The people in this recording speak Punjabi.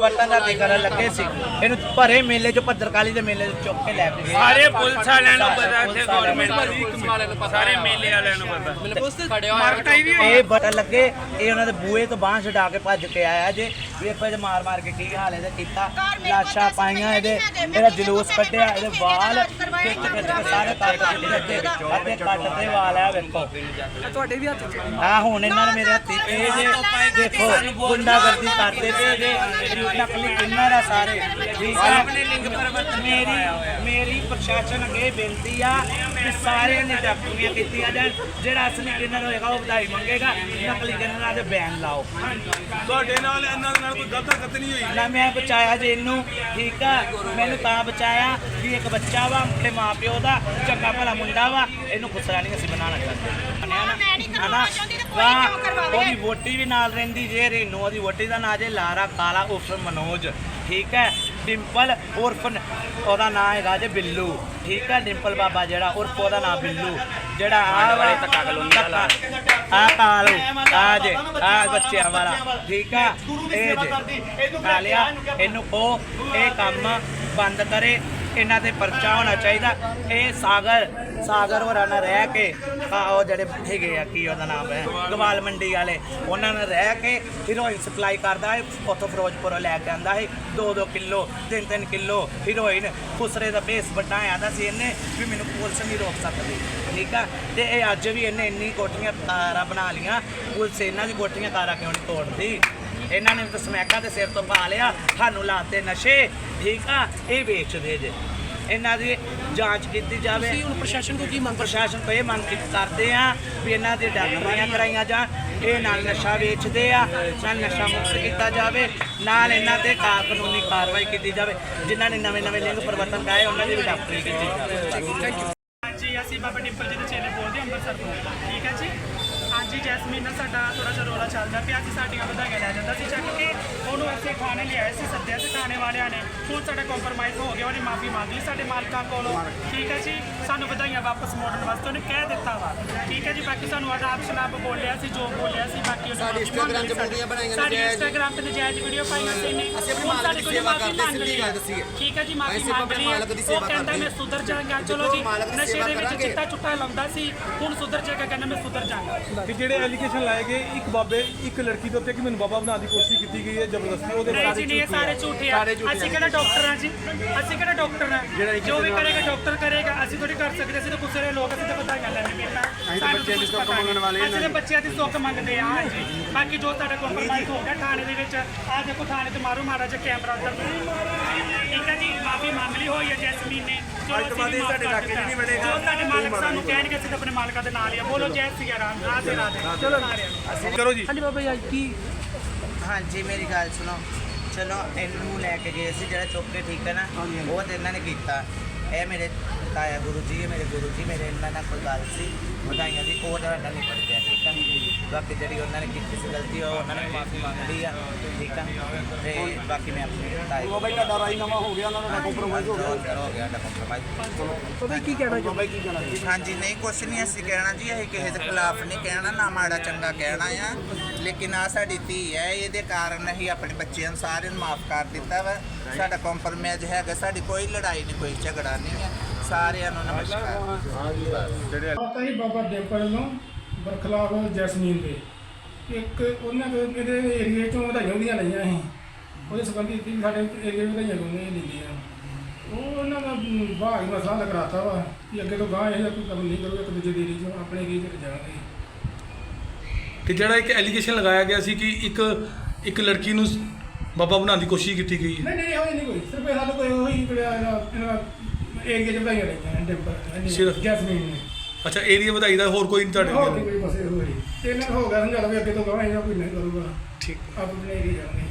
ਵਰਤਨ ਦਾ ਕਰਨ ਲੱਗੇ ਸੀ। ਇਹਨੂੰ ਭਰੇ ਮੇਲੇ ਚੋਂ ਭੱਦਰਕਾਲੀ ਦੇ ਮੇਲੇ ਚੋਂ ਚੁੱਕ ਕੇ ਲੈ ਕੇ ਗਏ। ਸਾਰੇ ਪੁਲਿਸ ਵਾਲਿਆਂ ਨੂੰ ਪਤਾ ਇੱਥੇ ਗਵਰਨਮੈਂਟ ਸਾਰੇ ਮੇਲੇ ਵਾਲਿਆਂ ਨੂੰ ਪਤਾ। ਮਾਰਕਟਾਈ ਵੀ ਇਹ ਪਤਾ ਲੱਗੇ ਇਹ ਉਹਨਾਂ ਦੇ ਬੂਏ ਤੋਂ ਬਾਂਹ ਛਡਾ ਕੇ ਭੱਜ ਕੇ ਆਇਆ ਜੇ। ਵੀ ਆਪਾਂ ਜੇ ਮਾਰ ਮਾਰ ਕੇ ਕੀ ਹਾਲ ਇਹਦੇ ਕੀਤਾ? ਲਾਸ਼ਾਂ ਪਾਈਆਂ ਇਹਦੇ। ਇਹਦਾ ਜਲੂਸ ਕੱਢਿਆ ਇਹਦੇ ਵਾਲ ਖਿੱਚ ਖਿੱਚ ਕੇ ਸਾਰੇ ਕੱਟ ਕੇ ਦਿੱਤੇ ਅੱਧੇ ਕੱਟ ਤੇ ਵਾਲ ਆ ਵੇਖੋ ਤੁਹਾਡੇ ਵੀ ਹੱਥ 'ਚ ਆ ਹੁਣ ਇਹਨਾਂ ਨੇ ਮੇਰੇ ਹੱਥੀ ਪਏ ਜੇ ਦੇਖੋ ਗੁੰਡਾਗਰਦੀ ਕਰਦੇ ਪਏ ਜੇ ਇਹ ਨਕਲੀ ਕਿੰਨਰ ਆ ਸਾਰੇ ਠੀਕ ਆ ਮੇਰੀ ਮੇਰੀ ਪ੍ਰਸ਼ਾਸਨ ਅੱਗੇ ਬੇਨਤੀ ਆ ਕਿ ਸਾਰੇ ਨੇ ਡਾਕਟਰੀਆਂ ਕੀਤੀਆਂ ਜਾਣ ਜਿਹੜਾ ਅਸਲੀ ਕਿੰਨਰ ਹੋਏਗਾ ਉਹ ਵਧਾਈ ਮੰਗੇਗਾ ਨਕਲੀ ਕਿੰਨਰਾਂ ਦੇ ਬੈਨ ਲਾਓ ਤੁਹਾਡੇ ਨਾਲ ਇਹਨਾਂ ਦੇ ਨਾਲ ਕੋਈ ਗਲਤ ਹਰਕਤ ਨਹੀਂ ਹੋਈ ਨਾ ਮੈਂ ਬਚਾਇਆ ਜੇ ਇਹਨੂੰ ਠੀਕ ਆ ਮੈਨੂੰ ਤਾਂ ਬਚਾਇਆ ਵੀ ਇੱਕ ਬੱਚਾ ਵਾ ਮਾਪਿਓ ਦਾ ਚੰਗਾ ਭਲਾ ਮੁੰਡਾ ਵਾ ਇਹਨੂੰ ਖੁਸਰਾ ਨਹੀਂ ਅਸੀਂ ਬਣਾਉਣਾ ਚਾਹੁੰਦੇ। ਮੈਂ? ਉਹਦੀ ਵੋਟੀ ਵੀ ਨਾਲ ਰਹਿੰਦੀ ਜੇ ਰੇਨੂ ਉਹਦੀ ਵੋਟੀ ਦਾ ਨਾਂ ਜੇ ਲਾਰਾ ਕਾਲਾ ਉਰਫ ਮਨੋਜ। ਠੀਕ ਹੈ? ਡਿੰਪਲ ਉਰਫ ਉਹਦਾ ਨਾਂ ਹੈਗਾ ਜੇ ਬਿੱਲੂ। ਠੀਕ ਹੈ? ਡਿੰਪਲ ਬਾਬਾ ਜਿਹੜਾ ਉਰਫ ਉਹਦਾ ਨਾਂ ਬਿੱਲੂ। ਜਿਹੜਾ ਆ ਵਾਲੇ ਤੱਕਾ ਕਲੋਨੀ ਵਾਲਾ ਆ ਕਾਲੂ। ਆ ਜੇ ਆ ਬੱਚਿਆਂ ਵਾਲਾ। ਠੀਕ ਆ ਇਹ ਜੇ। ਇਹਨੂੰ ਕੋ ਇਹ ਕੰਮ ਬੰਦ ਕਰੇ। ਇਹਨਾਂ ਤੇ ਪਰਚਾ ਹੋਣਾ ਚਾਹੀਦਾ। ਇਹ ਸਾਗਰ ਸਾਗਰ ਹੋਰਾਂ ਨਾਲ ਰਹਿ ਕੇ, ਆ ਉਹ ਜਿਹੜੇ ਹੈਗੇ ਆ, ਕੀ ਉਹਦਾ ਨਾਮ ਹੈ? ਗਵਾਲ ਮੰਡੀ ਵਾਲੇ। ਉਹਨਾਂ ਨਾਲ ਰਹਿ ਕੇ ਹੀਰੋਇਨ ਸਪਲਾਈ ਕਰਦਾ ਹੈ, ਉੱਥੋਂ ਫਿਰੋਜ਼ਪੁਰੋਂ ਲੈ ਕੇ ਆਂਦਾ ਹੈ। 2-2 ਕਿਲੋ 3-3 ਕਿਲੋ ਹੀਰੋਇਨ ਖੁਸਰੇ ਦਾ ਬੇਸ ਵੱਡਾ ਦਾ ਸੀ ਇਹਨੇ ਵੀ ਮੈਨੂੰ ਪੁਲਿਸ ਨਹੀਂ ਰੋਕ ਸਕਦੀ। ਠੀਕ ਆ? ਤੇ ਇਹ ਅੱਜ ਵੀ ਇਹਨੇ ਇੰਨੀ ਕੋਠੀਆਂ ਤਾਰਾਂ ਬਣਾ ਲੀਆਂ ਪੁਲਿਸ ਇਹਨਾਂ ਦੀ ਕੋਠੀਆਂ ਤਾਰਾਂ ਕਿਉਂ ਨਹੀਂ ਤੋੜਦੀ? ਇਹਨਾਂ ਨੇ ਤਾਂ ਸਮੈਕਾਂ ਦੇ ਸਿਰ ਤੋਂ ਪਾ ਲਿਆ। ਸਾਨੂੰ ਲਾਤੇ ਨਸ਼ੇ। ਠੀਕ ਆ ਇਹ ਵੇਚਦੇ ਜੇ। ਇਹਨਾਂ ਦੀ ਜਾਂਚ ਕੀਤੀ ਜਾਵੇ। ਤੁਸੀਂ ਹੁਣ ਪ੍ਰਸ਼ਾਸਨ ਕੋ ਕੀ ਮੰਗ ਪ੍ਰਸ਼ਾਸਨ ਤੋਂ ਇਹ ਮੰਗ ਕਰਦੇ ਆ ਵੀ ਇਹਨਾਂ ਦੇ ਡਾਕਟਰੀਆਂ ਕਰਾਈਆਂ ਜਾਣ। ਇਹ ਨਾਲ ਨਸ਼ਾ ਵੇਚਦੇ ਆ ਨਾਲ ਨਸ਼ਾ ਮੁਕਤ ਕੀਤਾ ਜਾਵੇ ਨਾਲ ਇਹਨਾਂ ਤੇ ਕਾਨੂੰਨੀ ਕਾਰਵਾਈ ਕੀਤੀ ਜਾਵੇ। ਜਿਨ੍ਹਾਂ ਨੇ ਨਵੇਂ ਨਵੇਂ ਲਿੰਗ ਪਰਿਵਰਤਨ ਕਰਾਏ ਉਹਨਾਂ ਦੀ ਵੀ ਡਾਕਟਰੀ ਕੀਤੀ ਜਾਵੇ। ਹਾਂਜੀ ਅਸੀਂ ਬਾਬਾ ਡਿੰਪਲ ਜੀ ਦੇ ਚੇਲੇ ਬੋਲਦੇ ਅੰਮ੍ਰਿਤਸਰ ਤੋਂ। ਠੀਕ ਹੈ ਜੀ? ਹਾਂਜੀ ਜੈਸਮੀਨ ਨਾਲ ਸਾਡਾ ਥੋੜਾ ਜਿਹਾ ਰੋਲਾ ਚੱਲਦਾ ਪਿਆ ਸੀ ਸਾਡੀਆਂ ਵਧਾਈਆਂ ਲੈ ਜਾਂਦਾ ਸੀ ਚੱਕ ਕੇ ਉਹਨੂੰ ਅਸੀਂ ਥਾਣੇ ਲਿਆਏ ਸੀ ਸੱਦਿਆ ਸੀ ਥਾਣੇ ਵਾਲਿਆਂ ਨੇ। ਹੁਣ ਸਾਡਾ ਕੰਪਰਮਾਈਜ਼ ਹੋ ਗਿਆ ਉਹਨੇ ਮਾਫੀ ਮੰਗ ਲਈ ਸਾਡੇ ਮਾਲਕਾਂ ਕੋਲੋਂ। ਠੀਕ ਹੈ ਜੀ ਸਾਨੂੰ ਵਧਾਈਆਂ ਵਾਪਸ ਮੋੜਨ ਵਾਸਤੇ ਉਹਨੇ ਕਹਿ ਦਿੱਤਾ ਵਾ। ਠੀਕ ਹੈ ਜੀ ਬਾਕੀ ਸਾਨੂੰ ਆਦਾਬ ਸ਼ਨਾਬ ਬੋਲਿਆ ਸੀ ਜੋ ਬੋਲਿਆ ਸੀ ਬਾਕੀ ਉਹਨੇ ਸਾਡੀ 'ਚ ਲਈ ਵੀਡੀਓ ਬਣਾਈਆਂ ਸਾਡੀ ਨਜਾਇਜ਼। Instagram ਤੇ ਨਜਾਇਜ਼ ਵੀਡੀਓ ਪਾਈਆਂ ਸੀ ਨੇ ਅਸੀਂ ਆਪਣੇ ਮਾਲਕ ਸਾਡੇ ਦੀ ਸੇਵਾ ਕਰਦੇ, ਸਿੱਧੀ ਗੱਲ ਦੱਸੀਏ। ਠੀਕ ਹੈ ਜੀ ਮਾਫੀ ਅਸੀਂ ਮੰਗ ਆਪਣੇ ਲਈ ਮਾਲਕ ਦੀ ਉਹ ਕਹਿੰਦਾ ਮੈਂ ਸੁਧਰ ਜਾਵਾਂਗਾ। ਚਲੋ ਜੀ ਨਸ਼ੇ ਦੇ ਵਿੱਚ। ਚਿੱਟਾ ਚੁੱਟਾ ਲਾਉਂਦਾ ਸੀ ਹੁਣ ਸੁਧਰ ਜਾਏਗਾ ਕਹਿੰਦਾ ਮੈਂ ਸੁਧਰ ਜਾਵਾਂਗਾ। ਕਿ ਜਿਹੜੇ ਐਲੀਗੇਸ਼ਨ ਲਾਏ ਗਏ ਇੱਕ ਬਾਬੇ ਇੱਕ ਲੜਕੀ ਦੇ ਉੱਤੇ ਕਿ ਮੈਨੂੰ ਬਾਬਾ ਬਣਾਉਣ ਦੀ ਕੋਸ਼ਿਸ਼ ਕੀਤੀ ਗਈ ਹੈ ਜ਼ਬਰਦਸਤੀ ਉਹਦੇ ਨਹੀਂ ਜੀ ਨਹੀਂ ਇਹ ਸਾਰੇ ਝੂਠੇ ਆ। ਅਸੀਂ ਕਿਹੜਾ ਡਾਕਟਰ ਆ ਜੀ? ਅਸੀਂ ਕਿਹੜਾ ਡਾਕਟਰ ਆ? ਜੋ ਵੀ ਕਰੇਗਾ ਡਾਕਟਰ ਕਰੇਗਾ। ਅਸੀਂ ਥੋੜੀ ਕਰ ਸਕਦੇ ਅਸੀਂ ਤਾਂ ਦੇ ਲੋਕ ਅਸੀਂ ਤਾਂ ਵਧਾਈਆਂ ਲੈਣੇ ਬੇਟਾ ਸਾਨੂੰ ਬੱਚਿਆਂ ਦੀ ਸੁੱਖ ਮੰਗਣ ਵਾਲੇ ਅਸੀਂ ਤਾਂ ਬੱਚਿਆਂ ਦੀ ਸੁੱਖ ਮੰਗਦੇ ਆ ਹਾਂਜੀ ਬਾਕੀ ਜੋ ਤੁਹਾਡਾ ਕੰਪਰਮਾਈਜ਼ ਹੋ ਗਿਆ ਥਾਣੇ ਦੇ ਵਿੱਚ ਆ ਦੇਖੋ ਥਾਣੇ ਤੇ ਮਾਰੋ ਮਾਰਾ ਜਿਹਾ ਕੈਮਰਾ ਉੱਧਰ ਠੀਕ ਹੈ ਜੀ ਮਾਫੀ ਮੰਗ ਲਈ ਹੋਈ ਹੈ ਜੈਸਮੀਨ ਨੇ। ਅਸੀਂ ਵੀ ਮਾਫ਼ ਕਰ ਦਿੱਤਾ। ਜੋ ਤੁਹਾਡੇ ਮਾਲਕ ਸਾਨੂੰ ਕਹਿਣਗੇ ਅਸੀਂ ਤਾਂ ਆਪਣੇ ਮਾਲਕਾਂ ਦੇ ਨਾਲ ਹੀ ਆ। ਬੋਲੋ ਜੈ ਸਿਆ ਰਾਮ। ਚਲੋ। ਕਰੋ ਜੀ। ਹਾਂਜੀ ਬਾਬਾ ਜੀ ਅੱਜ ਕੀ? ਹਾਂਜੀ ਮੇਰੀ ਗੱਲ ਸੁਣੋ। ਚਲੋ ਇਹਨੂੰ ਲੈ ਕੇ ਗਏ ਸੀ ਜਿਹੜਾ ਚੁੱਕ ਕੇ ਠੀਕ ਹੈ ਨਾ ਉਹ ਤੇ ਇਹਨਾਂ ਨੇ ਕੀਤਾ। ਇਹ ਮੇਰੇ ਤਾਇਆ ਗੁਰੂ ਜੀ ਇਹ ਮੇਰੇ ਗੁਰੂ ਜੀ ਮੇਰੇ ਇਹਨਾਂ ਨਾਲ ਕੋਈ ਗੱਲ ਸੀ। ਵਧਾਈਆਂ ਦੀ ਉਹ ਜਿਹੜਾ ਨਹੀਂ ਪੜ ਗਿਆ ਠੀਕ ਹੈ ਬਾਕੀ ਜਿਹੜੀ ਉਹਨਾਂ ਨੇ ਕੀਤੀ ਸੀ ਗਲਤੀ ਉਹ ਉਹਨਾਂ ਨੇ ਮਾਫੀ ਮੰਗ ਲਈ ਆ ਠੀਕ ਹੈ ਤੇ ਬਾਕੀ ਮੈਂ ਆਪਣੇ ਤਾਏ ਬਾਬਾ ਜੀ ਤੁਹਾਡਾ ਰਾਜੀਨਾਮਾ ਹੋ ਗਿਆ ਉਹਨਾਂ ਦਾ ਕੰਪਰੋਮਾਈਜ਼ ਹੋ ਗਿਆ। ਹੋ ਗਿਆ ਦਾ ਕੰਪਰਮਾਈਜ਼ ਬਾਬਾ ਜੀ ਕੀ ਕਹਿਣਾ ਜੀ? ਕੀ ਕਹਿਣਾ ਜੀ? ਹਾਂਜੀ ਨਹੀਂ ਕੁਛ ਨਹੀਂ ਅਸੀਂ ਕਹਿਣਾ ਜੀ ਅਸੀਂ ਕਿਸੇ ਦੇ ਖਿਲਾਫ ਨਹੀਂ ਕਹਿਣਾ ਨਾ ਮਾੜਾ ਚੰਗਾ ਕਹਿਣਾ ਆ। ਲੇਕਿਨ ਆ ਸਾਡੀ ਧੀ ਹੈ ਇਹਦੇ ਕਾਰਨ ਅਸੀਂ ਆਪਣੇ ਬੱਚਿਆਂ ਨੂੰ ਸਾਰਿਆਂ ਨੂੰ ਮਾਫ ਕਰ ਦਿੱਤਾ ਵਾ। ਸਾਡਾ ਕੰਪਰਮਾਈਜ਼ ਹੈਗਾ ਸਾਡੀ ਕੋਈ ਲੜਾਈ ਨਹੀਂ ਕੋਈ ਝਗੜਾ ਨਹੀਂ ਹੈ ਸਾਰਿਆਂ ਨੂੰ ਨਮਸਕਾਰ। ਪਤਾ ਹੀ ਬਾਬਾ ਡਿੰਪਲ ਨੂੰ ਬਰਖਲਾਫ ਜੈਸਮੀਨ ਦੇ। ਇੱਕ ਉਹਨਾਂ ਦੇ ਇਹਦੇ ਏਰੀਏ ਚੋਂ ਵਧਾਈਆਂ ਹੁੰਦੀਆਂ ਲਈਆਂ ਸੀ ਉਹਦੇ ਸੰਬੰਧੀ ਵੀ ਸਾਡੇ ਏਰੀਏ ਵਿੱਚ ਵਧਾਈਆਂ ਹੁੰਦੀਆਂ ਲਈਆਂ। ਉਹ ਉਹਨਾਂ ਦਾ ਬਾਹਰ ਹੀ ਮਸਲਾ ਲਗਾਤਾ ਵਾ ਕਿ ਅੱਗੇ ਤੋਂ ਗਾਂ ਇਹ ਜਿਹਾ ਕੋਈ ਕੰਮ ਨਹੀਂ ਕਰੂਗਾ ਇੱਕ ਦੂਜੇ ਦੇ ਏਰੀਏ ਚੋਂ ਆਪਣੇ ਏਰੀਏ ਚ ਜਾਵਾਂਗੇ ਕਿ ਜਿਹੜਾ ਇੱਕ ਐਲੀਗੇਸ਼ਨ ਲਗਾਇਆ ਗਿਆ ਸੀ ਕਿ ਇੱਕ ਇੱਕ ਲੜਕੀ ਨੂੰ ਬਾਬਾ ਬਣਾਉਣ ਦੀ ਕੋਸ਼ਿਸ਼ ਕੀਤੀ ਗਈ ਹੈ। ਨਹੀਂ ਨਹੀਂ ਹੋਈ ਨਹੀਂ ਕੋਈ। ਸਿਰਫ ਇਹ ਸਾਡੇ ਕੋਈ ਉਹੀ ਜਿਹੜਾ ਇਹਨਾਂ ਏਰੀਏ ਚ ਵਧਾਈਆਂ ਲਈਆਂ ਡਿੰਪਲ ਸਿਰਫ- ਜੈਸਮੀਨ ਨੇ। ਅੱਛਾ ਏਰੀਆ ਵਧਾਈ ਦਾ ਹੋਰ ਕੋਈ ਨਹੀਂ ਤੁਹਾਡੇ ਹੋਰ ਕੋਲ? ਕੋਈ ਬਸੇ ਹੋਈ ਤੇ ਇਹਨਾਂ ਨੂੰ ਹੋ ਗਿਆ ਸਮਝਾ ਲਵੇ ਅੱਗੇ ਤੋਂ ਗਾਂ ਇਹ ਕੋਈ ਨਹੀਂ ਕਰੂਗਾ। ਠੀਕ। ਆਪਣੇ ਏਰੀਏ ਜਾਵਾਂਗੇ